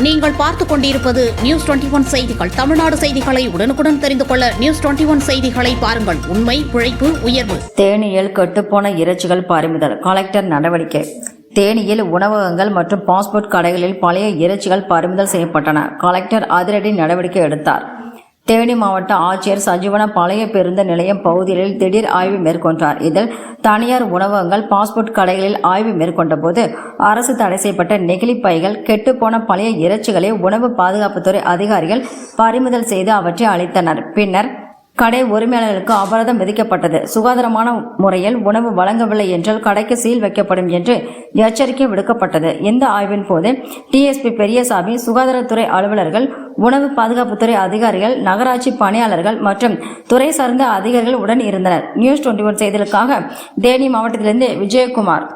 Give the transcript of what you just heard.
நீங்கள் பார்த்துக் கொண்டிருப்பது நியூஸ் டுவெண்டி ஒன் செய்திகள். தமிழ்நாடு செய்திகளை உடனுக்குடன் தெரிந்து கொள்ள நியூஸ் டுவெண்டி ஒன் செய்திகளை பாருங்கள். உண்மை உழைப்பு உயர்வு. தேனியில் கெட்டுப்போன இறைச்சிகள் பறிமுதல். கலெக்டர் நடவடிக்கை. தேனியில் உணவகங்கள் மற்றும் பாஸ்போர்ட் கடைகளில் பழைய இறைச்சிகள் பறிமுதல் செய்யப்பட்டன. கலெக்டர் அதிரடி நடவடிக்கை எடுத்தார். தேனி மாவட்ட ஆட்சியர் சஜீவன பழைய பேருந்து நிலையம் பகுதிகளில் திடீர் ஆய்வு மேற்கொண்டார். இதில் தனியார் உணவகங்கள் பாஸ்போர்ட் கடைகளில் ஆய்வு மேற்கொண்ட போது அரசு தடை செய்யப்பட்ட நெகிழி பைகள் கெட்டுப்போன பழைய இறைச்சிகளை உணவு பாதுகாப்புத்துறை அதிகாரிகள் பறிமுதல் செய்து அவற்றை அளித்தனர். பின்னர் கடை உரிமையாளர்களுக்கு அபராதம் விதிக்கப்பட்டது. சுகாதாரமான முறையில் உணவு வழங்கவில்லை என்றால் கடைக்கு சீல் வைக்கப்படும் என்று எச்சரிக்கை விடுக்கப்பட்டது. இந்த ஆய்வின் போது டிஎஸ்பி பெரியசாமி சுகாதாரத்துறை அலுவலர்கள் உணவு பாதுகாப்புத்துறை அதிகாரிகள் நகராட்சி பணியாளர்கள் மற்றும் துறை சார்ந்த அதிகாரிகள் உடன் இருந்தனர். நியூஸ் டுவெண்ட்டி ஒன் செய்திகளுக்காக தேனி மாவட்டத்திலிருந்து விஜயகுமார்.